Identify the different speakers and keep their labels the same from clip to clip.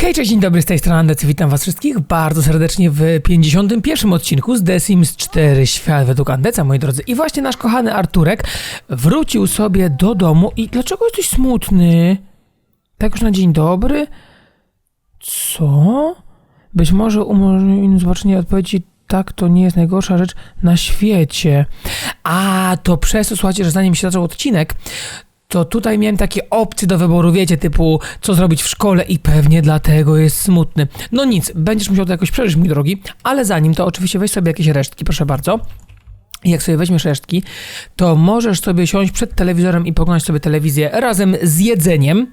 Speaker 1: Hej, cześć, dzień dobry, z tej strony Andec, witam was wszystkich bardzo serdecznie w 51 odcinku z The Sims 4 Świat według Andeca, moi drodzy. I właśnie nasz kochany Arturek wrócił sobie do domu i dlaczego jesteś smutny? Tak już na dzień dobry? Co? Być może umożliwi zobaczenie odpowiedzi tak, to nie jest najgorsza rzecz na świecie. A, to przez to, słuchajcie, że zanim się zaczął odcinek, to tutaj miałem takie opcje do wyboru, wiecie, typu co zrobić w szkole i pewnie dlatego jest smutny. No nic, będziesz musiał to jakoś przeżyć, mój drogi, ale zanim to oczywiście weź sobie jakieś resztki, proszę bardzo. I jak sobie weźmiesz resztki, to możesz sobie siąść przed telewizorem i poglądać sobie telewizję razem z jedzeniem.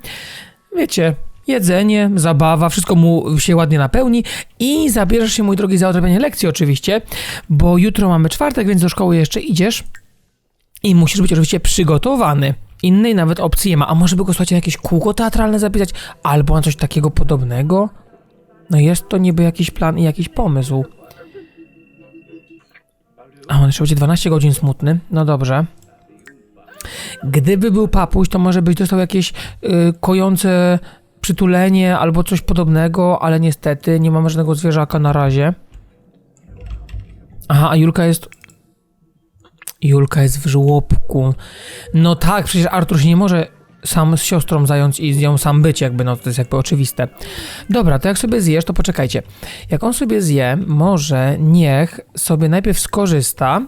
Speaker 1: Wiecie, jedzenie, zabawa, wszystko mu się ładnie napełni i zabierzesz się, mój drogi, za odrabianie lekcji oczywiście, bo jutro mamy czwartek, więc do szkoły jeszcze idziesz i musisz być oczywiście przygotowany. Innej nawet opcji nie ma. A może by go słuchajcie, na jakieś kółko teatralne zapisać? Albo na coś takiego podobnego? No jest to niby jakiś plan i jakiś pomysł. A on jeszcze będzie 12 godzin smutny. No dobrze. Gdyby był papuś, to może byś dostał jakieś y, kojące przytulenie albo coś podobnego, ale niestety nie mamy żadnego zwierzaka na razie. Aha, a Julka jest Julka jest w żłobku. No tak, przecież Artur się nie może sam z siostrą zająć i z nią sam być, jakby, no to jest jakby oczywiste. Dobra, to jak sobie zjesz, to poczekajcie. Jak on sobie zje, może niech sobie najpierw skorzysta,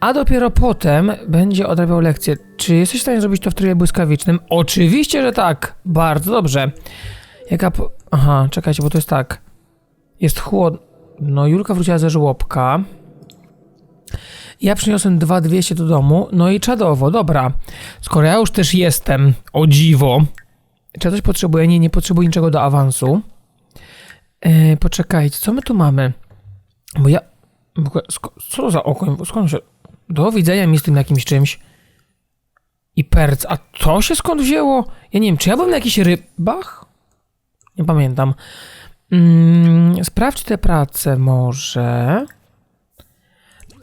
Speaker 1: a dopiero potem będzie odrabiał lekcję. Czy jesteś w stanie zrobić to w trybie błyskawicznym? Oczywiście, że tak. Bardzo dobrze. Jaka po... Aha, czekajcie, bo to jest tak. Jest chłod... No, Julka wróciła ze żłobka. Ja przyniosłem 2200 do domu, no i czadowo, dobra. Skoro ja już też jestem, o dziwo, czy ja coś potrzebuję? Nie, nie potrzebuję niczego do awansu. Yy, poczekajcie, co my tu mamy? Bo ja... w ogóle, Co za okoń? Skąd się... Do widzenia mi z tym jakimś czymś. I perc. A to się skąd wzięło? Ja nie wiem, czy ja byłem na jakichś rybach? Nie pamiętam. Mm, sprawdź te prace może.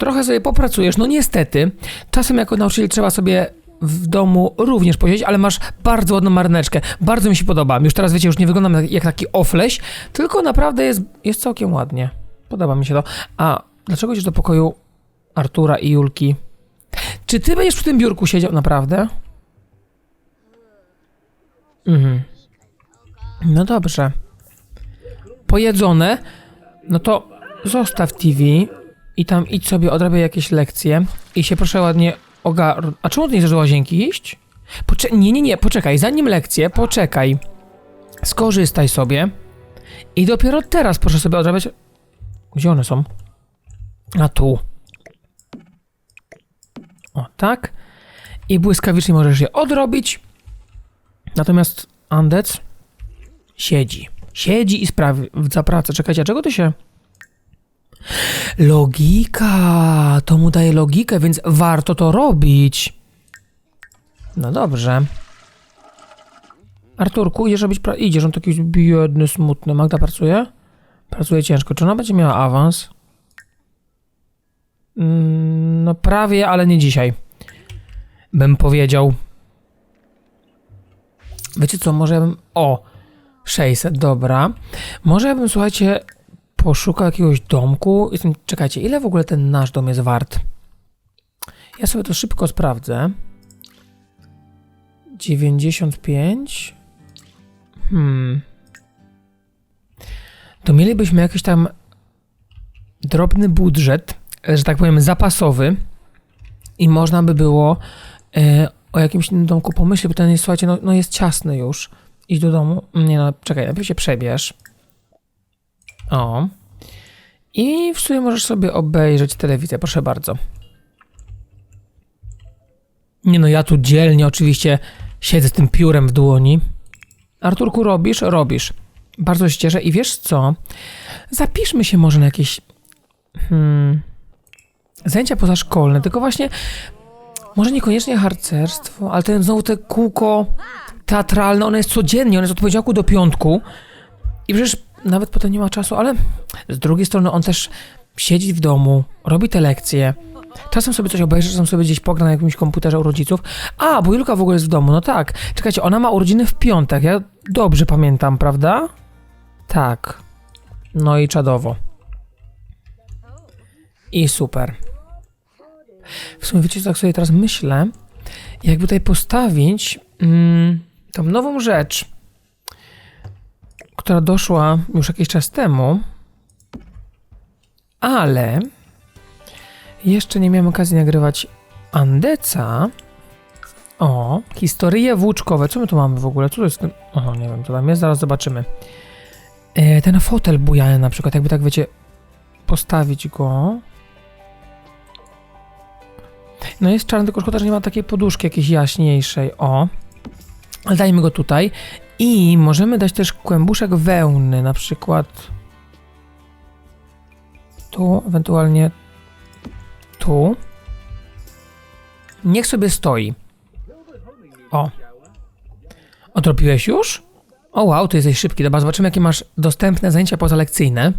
Speaker 1: Trochę sobie popracujesz, no niestety. Czasem jako nauczyciel trzeba sobie w domu również posiedzieć, ale masz bardzo ładną maryneczkę. Bardzo mi się podoba. Już teraz wiecie, już nie wyglądam jak- taki ofleś, tylko naprawdę jest, jest całkiem ładnie. Podoba mi się to. A dlaczego idziesz do pokoju Artura i Julki? Czy ty będziesz przy tym biurku siedział naprawdę? Mhm. No dobrze. Pojedzone? No to zostaw TV i tam idź sobie, odrabiaj jakieś lekcje i się proszę ładnie ogar... A czemu ty nie chcesz łazienki iść? Nie, nie, nie, poczekaj, zanim lekcje, poczekaj. Skorzystaj sobie i dopiero teraz proszę sobie odrabiać... Gdzie one są? A tu. O, tak. I błyskawicznie możesz je odrobić. Natomiast Andec siedzi. Siedzi i sprawdza pracę. Czekajcie, a czego ty się... Logika! To mu daje logikę, więc warto to robić. No dobrze. Arturku, idziesz robić pra- Idziesz, on taki biedny, smutny. Magda pracuje? Pracuje ciężko. Czy ona będzie miała awans? Mm, no prawie, ale nie dzisiaj. Bym powiedział. Wiecie co, może ja bym... O! 600, dobra. Może ja bym, słuchajcie, poszukał jakiegoś domku. Jestem, czekajcie, ile w ogóle ten nasz dom jest wart? Ja sobie to szybko sprawdzę. 95. Hmm. To mielibyśmy jakiś tam drobny budżet, że tak powiem, zapasowy i można by było e, o jakimś innym domku pomyśleć, bo ten jest, słuchajcie, no, no jest ciasny już. Idź do domu. Nie no, czekaj, najpierw się przebierz. O. I w sumie możesz sobie obejrzeć telewizję, proszę bardzo. Nie no, ja tu dzielnie oczywiście siedzę z tym piórem w dłoni. Arturku, robisz? Robisz. Bardzo się cieszę i wiesz co? Zapiszmy się może na jakieś hmm, zajęcia pozaszkolne, tylko właśnie może niekoniecznie harcerstwo, ale ten znowu te kółko teatralne, one jest codziennie, one jest od poniedziałku do piątku i przecież nawet potem nie ma czasu, ale z drugiej strony on też siedzi w domu, robi te lekcje, czasem sobie coś obejrzy, czasem sobie gdzieś pogra na jakimś komputerze u rodziców. A, bo Julka w ogóle jest w domu, no tak. Czekajcie, ona ma urodziny w piątek, ja dobrze pamiętam, prawda? Tak. No i czadowo. I super. W sumie wiecie, co tak sobie teraz myślę? Jakby tutaj postawić mm, tą nową rzecz, która doszła już jakiś czas temu, ale jeszcze nie miałem okazji nagrywać Andeca. O, historie włóczkowe. Co my tu mamy w ogóle? Co to jest? O, nie wiem, co tam jest, zaraz zobaczymy. E, ten fotel bujany na przykład, jakby tak wiecie, postawić go. No jest czarny, tylko szkoda, że nie ma takiej poduszki jakiejś jaśniejszej. O. Ale dajmy go tutaj. I możemy dać też kłębuszek wełny, na przykład tu, ewentualnie tu. Niech sobie stoi. O. Odrobiłeś już? O wow, ty jesteś szybki. Dobra, zobaczymy jakie masz dostępne zajęcia pozalekcyjne.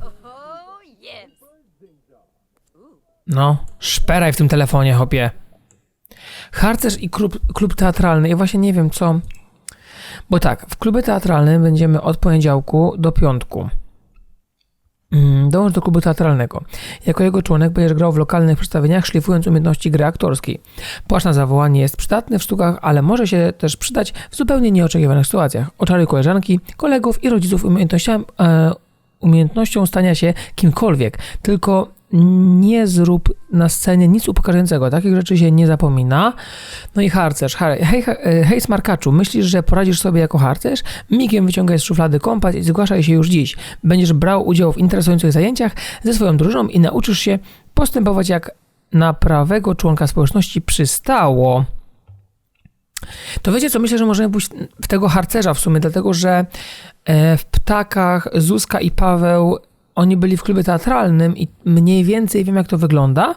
Speaker 1: No, szperaj w tym telefonie, hopie. Harcerz i klub, klub teatralny. Ja właśnie nie wiem co... Bo tak, w klubie teatralnym będziemy od poniedziałku do piątku. Mm, Dołącz do klubu teatralnego. Jako jego członek będziesz grał w lokalnych przedstawieniach, szlifując umiejętności gry aktorskiej. Płaszcz na zawołanie jest przydatny w sztukach, ale może się też przydać w zupełnie nieoczekiwanych sytuacjach. Oczaruj koleżanki, kolegów i rodziców umiejętnością, e, umiejętnością stania się kimkolwiek. Tylko nie zrób na scenie nic upokarzającego. Takich rzeczy się nie zapomina. No i harcerz. Hej, hej, hej smarkaczu, myślisz, że poradzisz sobie jako harcerz? Migiem wyciągaj z szuflady kompas i zgłaszaj się już dziś. Będziesz brał udział w interesujących zajęciach ze swoją drużyną i nauczysz się postępować jak na prawego członka społeczności przystało. To wiecie co, myślę, że możemy pójść w tego harcerza w sumie, dlatego że e, w Ptakach Zuzka i Paweł oni byli w klubie teatralnym i mniej więcej wiem, jak to wygląda.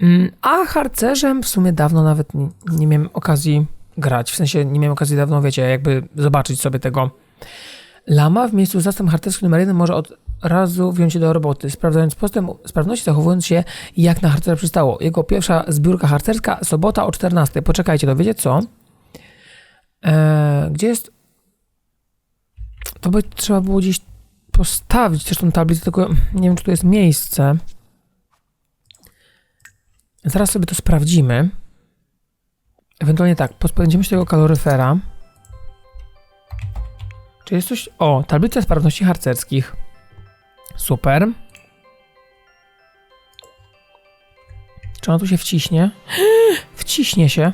Speaker 1: Mm, A harcerzem w sumie dawno nawet nie, nie miałem okazji grać. W sensie nie miałem okazji dawno, wiecie, jakby zobaczyć sobie tego. Lama w miejscu zastęp harcerskim numer jeden może od razu wziąć się do roboty, sprawdzając postęp sprawności, zachowując się jak na harcerza przystało. Jego pierwsza zbiórka harcerska, sobota o 14. Poczekajcie, to wiecie co? Eee, gdzie jest... To by trzeba było gdzieś postawić też tą tablicę, tylko nie wiem, czy tu jest miejsce. Zaraz sobie to sprawdzimy. Ewentualnie tak, pozbędziemy się tego kaloryfera. Czy jest coś... O, tablica sprawności harcerskich. Super. Czy ona tu się wciśnie? Wciśnie się.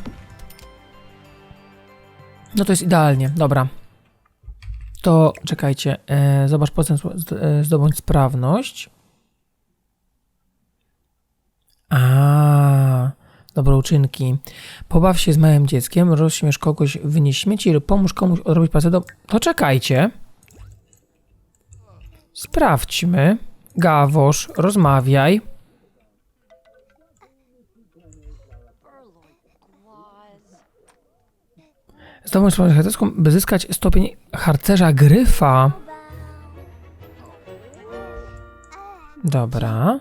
Speaker 1: No to jest idealnie, dobra. To czekajcie, e, zobacz potem e, zdobądź sprawność. A, dobrouczynki. Pobaw się z małym dzieckiem, rozśmiesz kogoś, wynieś śmieci lub pomóż komuś odrobić pracę do... To czekajcie. Sprawdźmy. Gawosz, rozmawiaj. Zdobądź sprawność harcerską, by zyskać stopień harcerza gryfa. Dobra.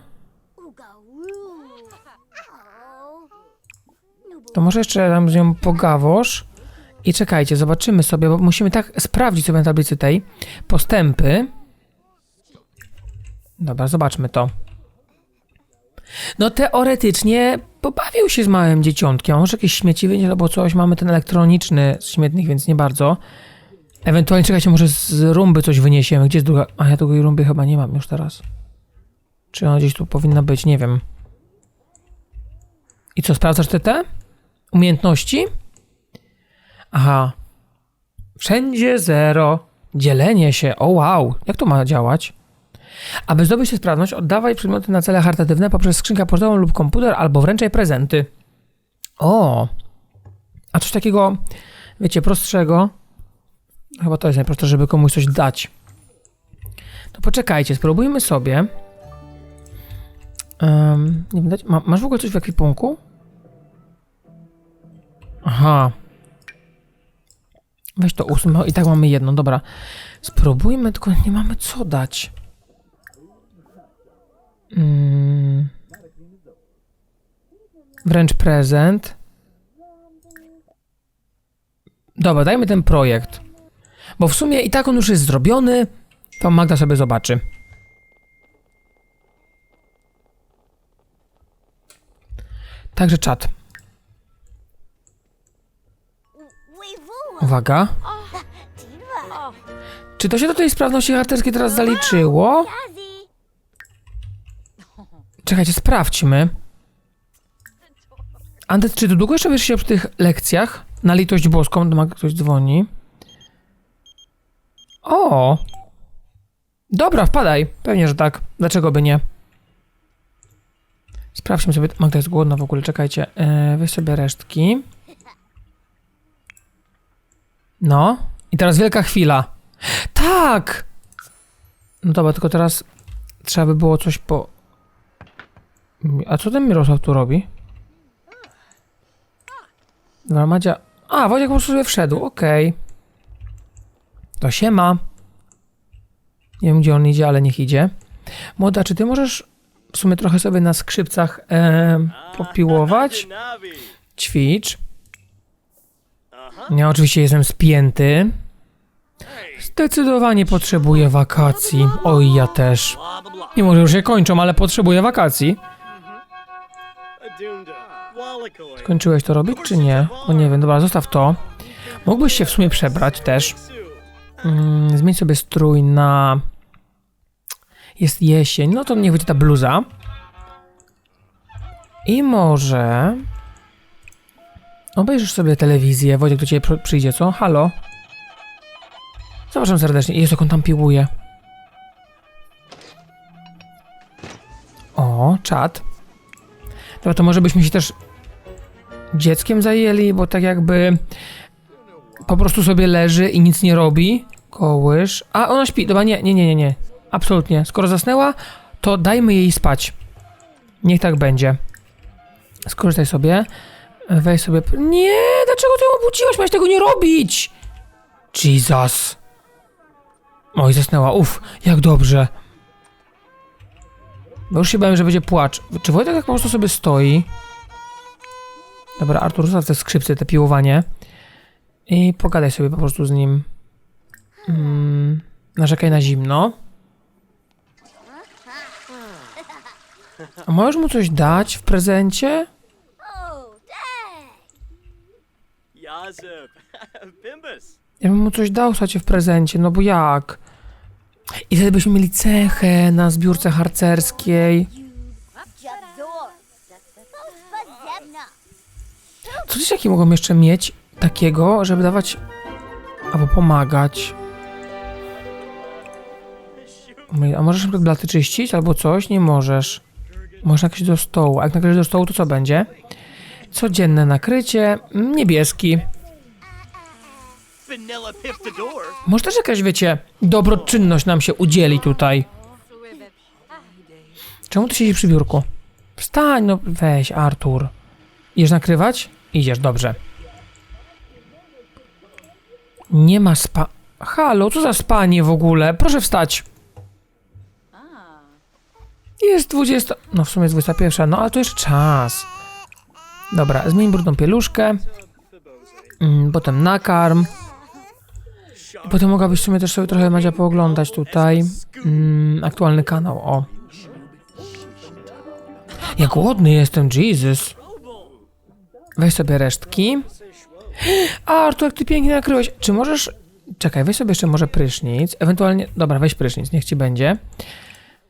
Speaker 1: To może jeszcze tam z nią pogawosz. I czekajcie, zobaczymy sobie, bo musimy tak sprawdzić sobie na tablicy tej postępy. Dobra, zobaczmy to. No teoretycznie pobawił się z małym dzieciątkiem. Może jakieś śmieci wynieść albo coś. Mamy ten elektroniczny z śmietnik, więc nie bardzo. Ewentualnie czekajcie, może z rumby coś wyniesiemy. Gdzie jest druga? A ja drugiej rumby chyba nie mam już teraz. Czy ona gdzieś tu powinna być? Nie wiem. I co, sprawdzasz te te? Umiejętności? Aha. Wszędzie zero. Dzielenie się. O wow. Jak to ma działać? Aby zdobyć tę sprawność, oddawaj przedmioty na cele charytatywne poprzez skrzynkę pocztową lub komputer, albo wręczaj prezenty. O! A coś takiego, wiecie, prostszego. Chyba to jest najprostsze, żeby komuś coś dać. To poczekajcie, spróbujmy sobie. Um, nie wiem, dać, ma, masz w ogóle coś w ekwipunku? Aha. Weź to bo i tak mamy jedno, dobra. Spróbujmy, tylko nie mamy co dać. Wręcz prezent. Dobra, dajmy ten projekt. Bo w sumie i tak on już jest zrobiony. To Magda sobie zobaczy. Także czat. Uwaga. Czy to się do tej sprawności harcerskiej teraz zaliczyło? Czekajcie, sprawdźmy. Andet, czy ty długo jeszcze wiesz się przy tych lekcjach? Na litość boską, ktoś dzwoni. O! Dobra, wpadaj. Pewnie, że tak. Dlaczego by nie? Sprawdźmy sobie. Magda jest głodna w ogóle, czekajcie. Yy, weź sobie resztki. No. I teraz wielka chwila. Tak! No dobra, tylko teraz trzeba by było coś po... A co ten Mirosław tu robi? Dobra, Madzia... A, Wojciech po prostu sobie wszedł, okej. To się ma. Nie wiem, gdzie on idzie, ale niech idzie. Młoda, czy ty możesz w sumie trochę sobie na skrzypcach e, popiłować? Ćwicz. Ja oczywiście jestem spięty. Zdecydowanie potrzebuję wakacji. Oj, ja też. Nie może już się kończą, ale potrzebuję wakacji. Skończyłeś to robić, czy nie? O nie wiem, dobra, zostaw to. Mógłbyś się w sumie przebrać też. Mm, zmień sobie strój na... Jest jesień, no to niech będzie ta bluza. I może... Obejrzysz sobie telewizję, Wojtek do ciebie pr- przyjdzie, co? Halo? Zapraszam serdecznie. Jezu, jak on tam piłuje. O, czat. Dobra, to może byśmy się też dzieckiem zajęli, bo tak jakby po prostu sobie leży i nic nie robi. Kołysz. A, ona śpi. Dobra, nie, nie, nie, nie, nie. Absolutnie. Skoro zasnęła, to dajmy jej spać. Niech tak będzie. Skorzystaj sobie. Weź sobie... Nie, dlaczego ty ją obudziłaś? Miałeś tego nie robić! Jesus. Oj, zasnęła. Uf, jak dobrze. Bo już się bałem, że będzie płacz. Czy Wojtek tak po prostu sobie stoi? Dobra, Artur, zostaw te skrzypce, te piłowanie. I pogadaj sobie po prostu z nim. Mm, narzekaj na zimno. A możesz mu coś dać w prezencie? Ja bym mu coś dał, słuchajcie, w prezencie, no bo jak? I wtedy byśmy mieli cechę na zbiórce harcerskiej. Co dzieciaki mogą jeszcze mieć takiego, żeby dawać albo pomagać? A możesz na przykład blaty czyścić albo coś? Nie możesz. Możesz nakryć do stołu. A jak nakryć do stołu, to co będzie? Codzienne nakrycie. mm, Niebieski. Może też jakaś, wiecie, dobroczynność nam się udzieli tutaj. Czemu ty siedzisz przy biurku? Wstań, no weź, Artur. Idziesz nakrywać? Idziesz, dobrze. Nie ma spa... Halo, co za spanie w ogóle? Proszę wstać. Jest 20... No w sumie jest 21, no ale to jeszcze czas. Dobra, zmień brudną pieluszkę. Mm, potem nakarm. I potem mogłabyś w sumie też sobie trochę Madzia pooglądać tutaj. Mm, aktualny kanał, o. Jak głodny jestem, Jesus. Weź sobie resztki. Artur, jak ty pięknie nakryłeś. Czy możesz... Czekaj, weź sobie jeszcze może prysznic. Ewentualnie... Dobra, weź prysznic, niech ci będzie.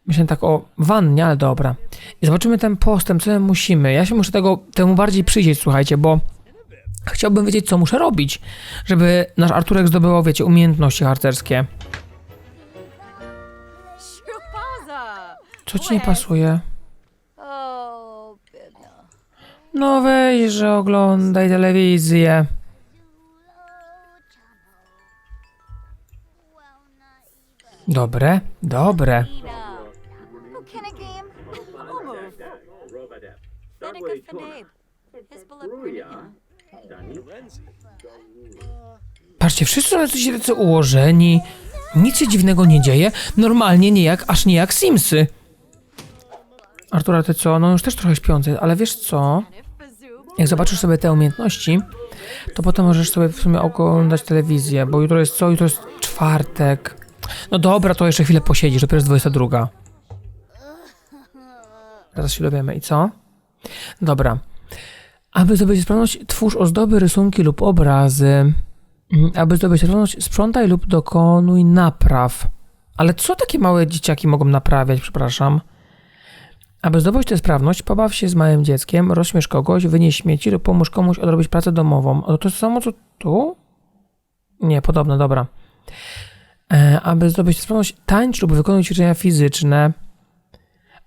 Speaker 1: Myślę tak o wannie, ale dobra. I zobaczymy ten postęp, co my musimy. Ja się muszę tego, temu bardziej przyjrzeć, słuchajcie, bo chciałbym wiedzieć, co muszę robić, żeby nasz Arturek zdobywał, wiecie, umiejętności harcerskie. Co ci nie pasuje? No weź, że oglądaj telewizję. Dobre, dobre.
Speaker 2: Who can a game? I'll.
Speaker 1: Patrzcie, wszyscy są tacy ułożeni. Nic się dziwnego nie dzieje. Normalnie nie jak, aż nie jak Simsy. Artura, ty co? No już też trochę śpiący, ale wiesz co? Jak zobaczysz sobie te umiejętności, to potem możesz sobie w sumie oglądać telewizję, bo jutro jest co? Jutro jest czwartek. No dobra, to jeszcze chwilę posiedzisz, dopiero jest 22. Zaraz się dowiemy. I co? Dobra. Aby zdobyć sprawność, twórz ozdoby, rysunki lub obrazy. Mm, Aby zdobyć sprawność, sprzątaj lub dokonuj napraw. Ale co takie małe dzieciaki mogą naprawiać, przepraszam? Aby zdobyć tę sprawność, pobaw się z małym dzieckiem, rozśmiesz kogoś, wynieś śmieci lub pomóż komuś odrobić pracę domową. O, to samo co tu? Nie, podobne, dobra. E, aby zdobyć tę sprawność, tańcz lub wykonuj ćwiczenia fizyczne.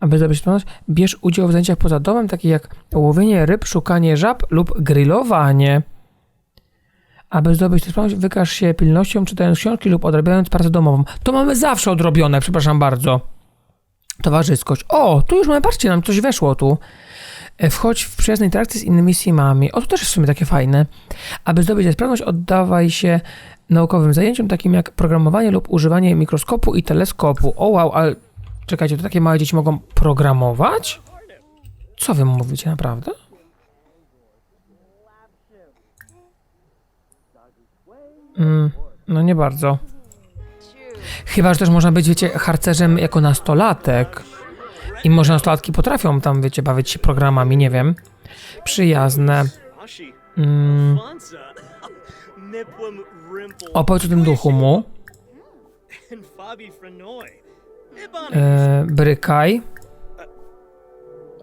Speaker 1: Aby zdobyć sprawność, bierz udział w zajęciach poza domem, takich jak łowienie ryb, szukanie żab lub grillowanie. Aby zdobyć tę sprawność, wykaż się pilnością, czytając książki lub odrabiając pracę domową. To mamy zawsze odrobione, przepraszam bardzo. Towarzyskość. O, tu już mamy, patrzcie, nam coś weszło tu. E, Wchodź w przyjazne interakcje z innymi simami. O, to też jest w sumie takie fajne. Aby zdobyć sprawność, oddawaj się naukowym zajęciom, takim jak programowanie lub używanie mikroskopu i teleskopu. O, wow, ale czekajcie, to takie małe dzieci mogą programować? Co wy mówicie, naprawdę? Mm, no nie bardzo. Chyba, że też można być, wiecie, harcerzem jako nastolatek. I może nastolatki potrafią tam, wiecie, bawić się programami, nie wiem. Przyjazne. Mm, opowiedz o tym duchu mu. E, brykaj.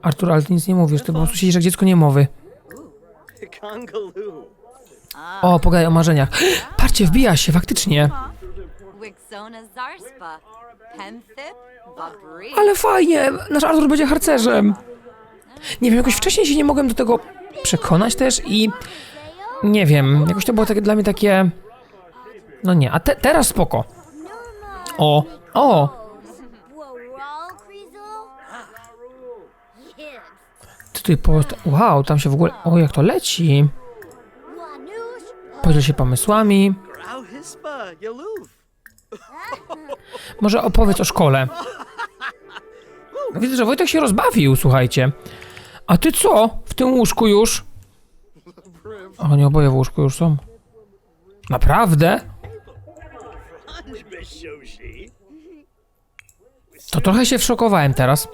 Speaker 1: Artur, ale ty nic nie mówisz, ty po prostu siedzisz jak dziecko niemowy. O, pogadaj o marzeniach. Patrzcie, wbija się, faktycznie.
Speaker 2: Wixona Zarspa. Penthip. Babri.
Speaker 1: Ale fajnie, nasz Artur będzie harcerzem. Nie wiem, jakoś wcześniej się nie mogłem do tego przekonać też i nie wiem, jakoś to było takie dla mnie takie no nie, a te, teraz spoko. O, o, ty tutaj post... Wow, tam się w ogóle... O, jak to leci. Podziel się pomysłami.
Speaker 3: Hispa.
Speaker 1: Może opowiedz o szkole. Widzę, że Wojtek się rozbawił, słuchajcie. A ty co? W tym łóżku już? O, nie oboje w łóżku już są. Naprawdę? To trochę się wszokowałem teraz.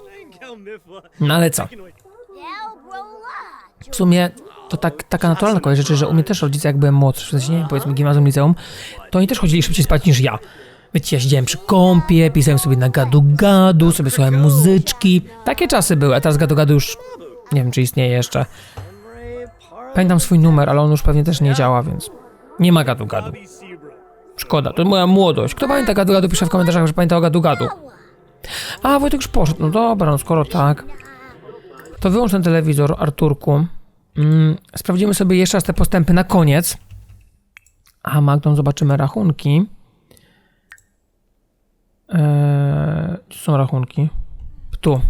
Speaker 1: No ale co? W sumie to tak, taka naturalna kolej rzeczy, że u mnie też rodzice, jak byłem młodszy, w sensie, nie powiedzmy gimnazjum, liceum, to oni też chodzili szybciej spać niż ja. Wiecie, ja siedziałem przy kąpie, pisałem sobie na gadu-gadu, sobie słuchałem muzyczki. Takie czasy były, a teraz gadu-gadu już nie wiem, czy istnieje jeszcze. Pamiętam swój numer, ale on już pewnie też nie działa, więc nie ma gadu-gadu. Szkoda, to moja młodość. Kto pamięta gadu-gadu, pisze w komentarzach, że pamięta o gadu-gadu. A, Wojtek już poszedł. No dobra, no skoro tak. To wyłącz ten telewizor, Arturku. Mm, sprawdzimy sobie jeszcze raz te postępy na koniec. A, Magdą zobaczymy rachunki. Eee, gdzie są rachunki? Tu.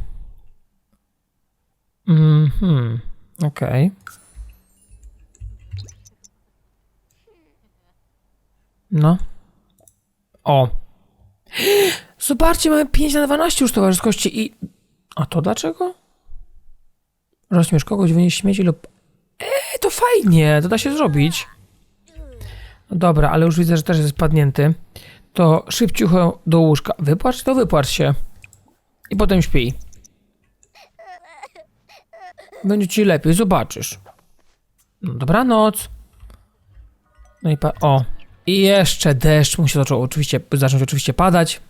Speaker 1: Mhm, okej. No. O. Zobaczcie, mamy 5 na 12 już towarzyskości i... A to dlaczego? Rozśmiesz kogoś, wynieś śmieci lub... To fajnie, to da się zrobić. Dobra, ale już widzę, że też jest spadnięty. To szybciucho do łóżka. Wypłacz, to wypłacz się. I potem śpi. Będzie ci lepiej, zobaczysz. No dobranoc. No i pa... O. I jeszcze deszcz musi zaczął oczywiście, zacząć oczywiście padać.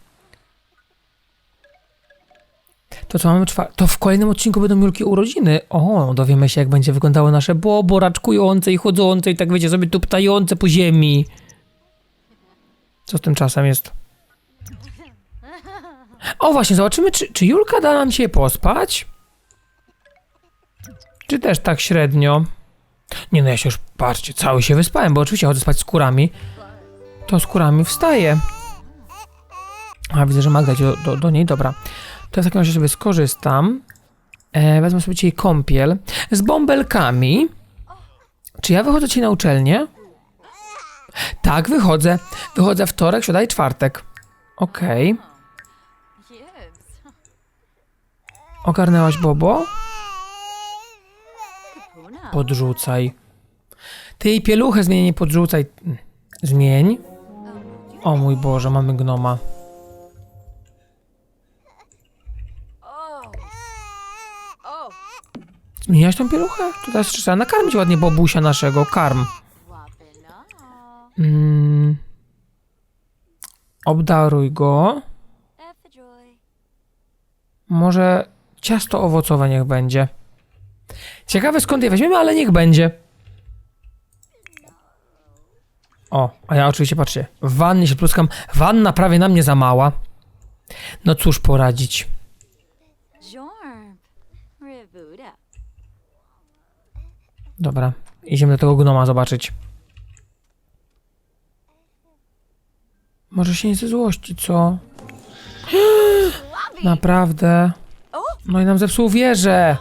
Speaker 1: To co mamy To w kolejnym odcinku będą Julki urodziny. O, dowiemy się jak będzie wyglądało nasze bobo raczkujące i chodzące i tak wiecie sobie tuptające po ziemi. Co z tym czasem jest? O właśnie, zobaczymy czy, czy Julka da nam się pospać? Czy też tak średnio? Nie no, ja się już, patrzcie, cały się wyspałem, bo oczywiście chodzę spać z kurami. To z kurami wstaję. A, widzę, że Magda do, do, do niej, dobra. To w takim razie sobie skorzystam. E, wezmę sobie dzisiaj kąpiel z bąbelkami. Czy ja wychodzę dzisiaj na uczelnię? Tak, wychodzę. Wychodzę wtorek, środa i czwartek. Okej.
Speaker 2: Yibs.
Speaker 1: Ogarnęłaś Bobo? Podrzucaj. Ty jej pieluchę zmień, nie podrzucaj. Zmień. O mój Boże, mamy gnoma. Mijałaś tą pieluchę? To teraz trzeba nakarmić ładnie bobusia naszego. Karm. Mm. Obdaruj go. Może ciasto owocowe niech będzie. Ciekawe skąd je weźmiemy, ale niech będzie. O, a ja oczywiście patrzcie, w wannie się pluskam. Wanna prawie na mnie za mała. No cóż poradzić. Dobra, idziemy do tego gnoma zobaczyć. Może się nie ze złości, co? Naprawdę? No i nam zepsuł wieżę.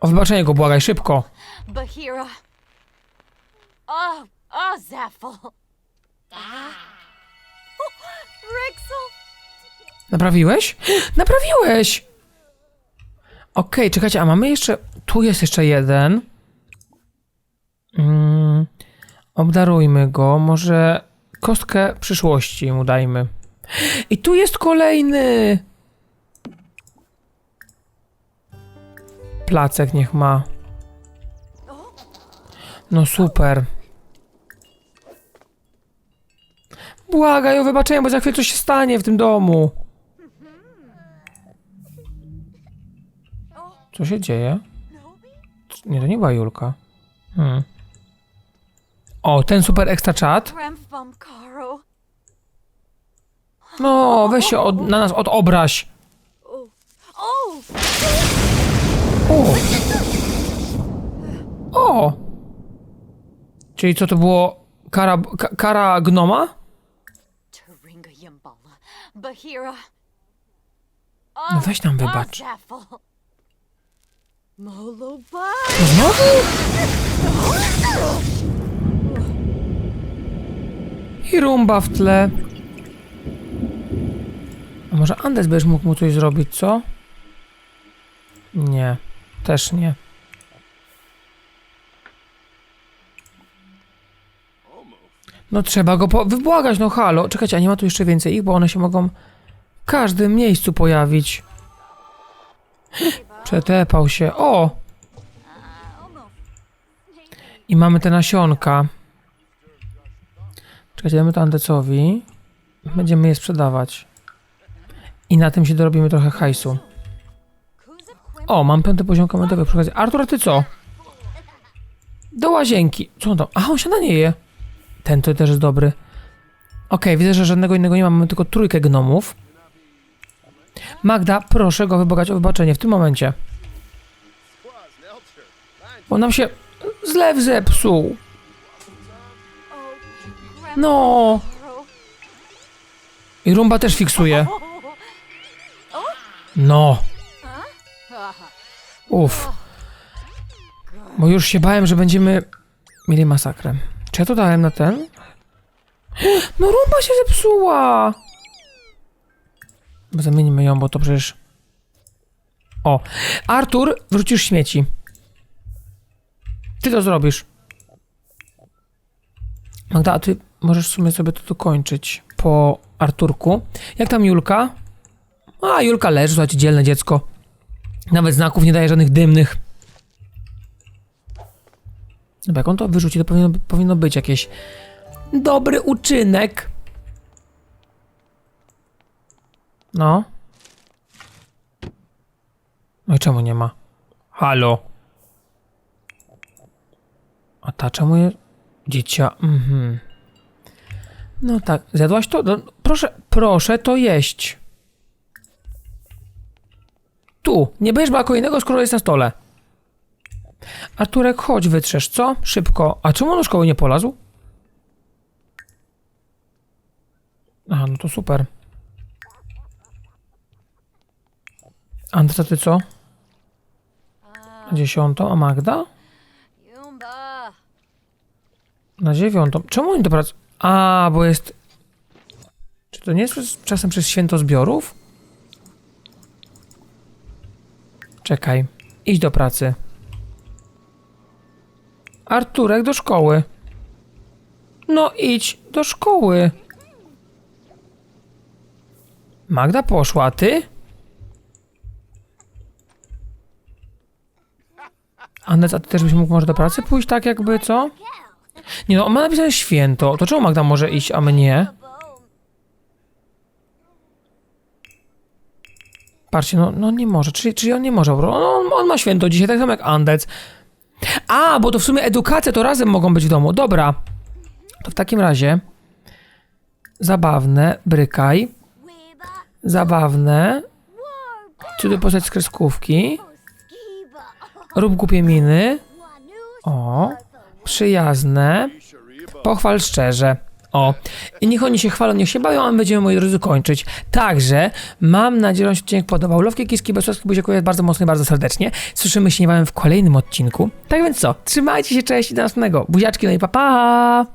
Speaker 1: O wybaczenie go błagaj, szybko.
Speaker 2: Bahira. Ah. Oh, Rixel.
Speaker 1: Naprawiłeś? Naprawiłeś! Okej, czekajcie, a mamy jeszcze... Tu jest jeszcze jeden. Mm, obdarujmy go. Może kostkę przyszłości mu dajmy. I tu jest kolejny! Placek niech ma. No super. Błagaj o wybaczenie, bo za chwilę coś się stanie w tym domu. Co się dzieje? Nie, to nie była Julka. Hmm. O, ten super ekstra czat. No, weź się od, na nas odobraź. O! O! Czyli co to było? Kara, ka, kara gnoma? No weź nam wybacz.
Speaker 2: Molo
Speaker 1: To Znowu? I rumba w tle. A może Andes będziesz mógł mu coś zrobić, co? Nie, też nie. No trzeba go po- wybłagać, no halo. Czekajcie, a nie ma tu jeszcze więcej ich, bo one się mogą w każdym miejscu pojawić. Przetepał się. O! I mamy te nasionka. Czekajcie, damy to Andecowi. Będziemy je sprzedawać. I na tym się dorobimy trochę hajsu. O, mam piąty poziom komentowy przy okazji. Artur, ty co? Do łazienki. Co on tam? A, on się na nie je. Ten to też jest dobry. Okej, widzę, że żadnego innego nie mam. Mamy tylko trójkę gnomów. Magda, proszę go wybogać o wybaczenie w tym momencie. Bo nam się zlew zepsuł. No. I rumba też fiksuje. No. Uff. Bo już się bałem, że będziemy mieli masakrę. Czy ja to dałem na ten? No rumba się zepsuła. Zamienimy ją, bo to przecież... O. Artur, wrzucisz śmieci. Ty to zrobisz. Magda, a ty możesz w sumie sobie to dokończyć po Arturku. Jak tam Julka? A, Julka leży, słuchajcie, dzielne dziecko. Nawet znaków nie daje żadnych dymnych. Dobra, jak on to wyrzuci, to powinno, powinno być jakieś dobry uczynek. No. No i czemu nie ma? Halo. A ta czemu je... Dziecia... Mhm. No tak, zjadłaś to? No, proszę, proszę to jeść. Tu, nie będziesz brała kolejnego, skoro jest na stole. Arturek, chodź, wytrzesz, co? Szybko. A czemu on do szkoły nie polazł? Aha, no to super. Andra, ty co? Na dziesiątą, a Magda? Na dziewiątą. Czemu oni to pracują? A, bo jest... Czy to nie jest czasem przez święto zbiorów? Czekaj. Idź do pracy. Arturek do szkoły. No idź do szkoły. Magda poszła, a ty? Andec, a ty też byś mógł może do pracy pójść tak jakby, co? Nie no, on ma napisane święto, to czemu Magda może iść, a my nie? Patrzcie, no, no nie może, czyli, czyli on nie może, on, on, ma święto dzisiaj, tak samo jak Andec. A, bo to w sumie edukacja, to razem mogą być w domu, dobra. To w takim razie... Zabawne, brykaj. Zabawne. Cudy postać z kreskówki. Rób głupie miny. O. Przyjazne. Pochwal szczerze. O. I niech oni się chwalą, niech się bawią, a my będziemy, moi drodzy, kończyć. Także mam nadzieję, że się odcinek podobał. Lowki, kiski, besowski, buziakuję bardzo mocno i bardzo serdecznie. Słyszymy się niebawem w kolejnym odcinku. Tak więc co? Trzymajcie się, cześć i do następnego. Buziaczki, no i pa pa!